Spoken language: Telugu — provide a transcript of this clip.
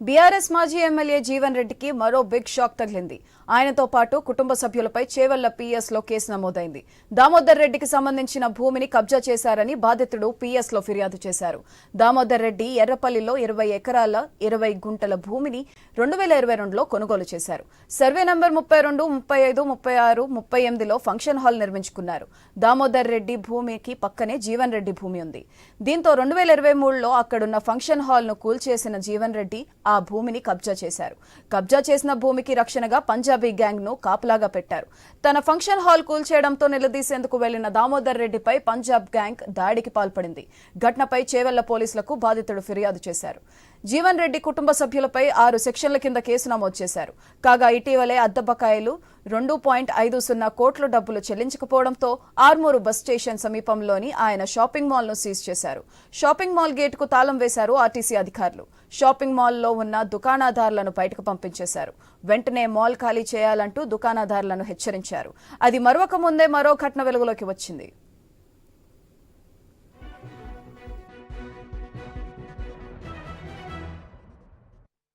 బీఆర్ఎస్ మాజీ ఎమ్మెల్యే జీవన్ రెడ్డికి మరో బిగ్ షాక్ తగిలింది. ఆయనతో పాటు కుటుంబ సభ్యులపై చేవెళ్ళ పీఎస్లో కేసు నమోదైంది. దామోదర్ రెడ్డికి సంబంధించిన భూమిని కబ్జా చేశారని బాధితుడు పీఎస్లో ఫిర్యాదు చేశారు. దామోదర్ రెడ్డి ఎర్రపల్లిలో ఇరవై ఎకరాల ఇరవై గుంటల భూమిని రెండు వేల ఇరవై రెండులో కొనుగోలు చేశారు. సర్వే నంబర్ ముప్పై రెండు ముప్పై ఐదు ముప్పై ఆరు ముప్పై ఎనిమిదిలో ఫంక్షన్ హాల్ నిర్మించుకున్నారు. దామోదర్ రెడ్డి భూమికి పక్కనే జీవన్ రెడ్డి భూమి ఉంది. దీంతో రెండు వేల ఇరవై మూడులో అక్కడున్న ఫంక్షన్ హాల్ను కూల్చేసిన జీవన్ రెడ్డి ఆ భూమిని కబ్జా చేశారు. కబ్జా చేసిన భూమికి రక్షణగా పంజాబీ గ్యాంగ్ను కాపలాగా పెట్టారు. తన ఫంక్షన్ హాల్ కూల్చేయడంతో నిలదీసేందుకు వెళ్ళిన దామోదర్ రెడ్డిపై పంజాబ్ గ్యాంగ్ దాడికి పాల్పడింది. ఘటనపై చేవెళ్ళ పోలీసులకు బాధితుడు ఫిర్యాదు చేశారు. జీవన్ రెడ్డి కుటుంబ సభ్యులపై ఆరు సెక్షన్ల కింద కేసు నమోదు చేశారు. కాగా ఇటీవలే అద్దె బకాయిలు రెండు పాయింట్ ఐదు సున్నా కోట్ల డబ్బులు చెల్లించకపోవడంతో ఆర్మూరు బస్ స్టేషన్ సమీపంలోని ఆయన షాపింగ్ మాల్ను సీజ్ చేశారు. షాపింగ్ మాల్ గేట్కు తాళం వేశారు ఆర్టీసీ అధికారులు. షాపింగ్ మాల్లో ఉన్న దుకాణదారులను బయటకు పంపించేశారు. వెంటనే మాల్ ఖాళీ చేయాలంటూ దుకాణదారులను హెచ్చరించారు. అది మరొక ముందే మరో ఘటన వెలుగులోకి వచ్చింది.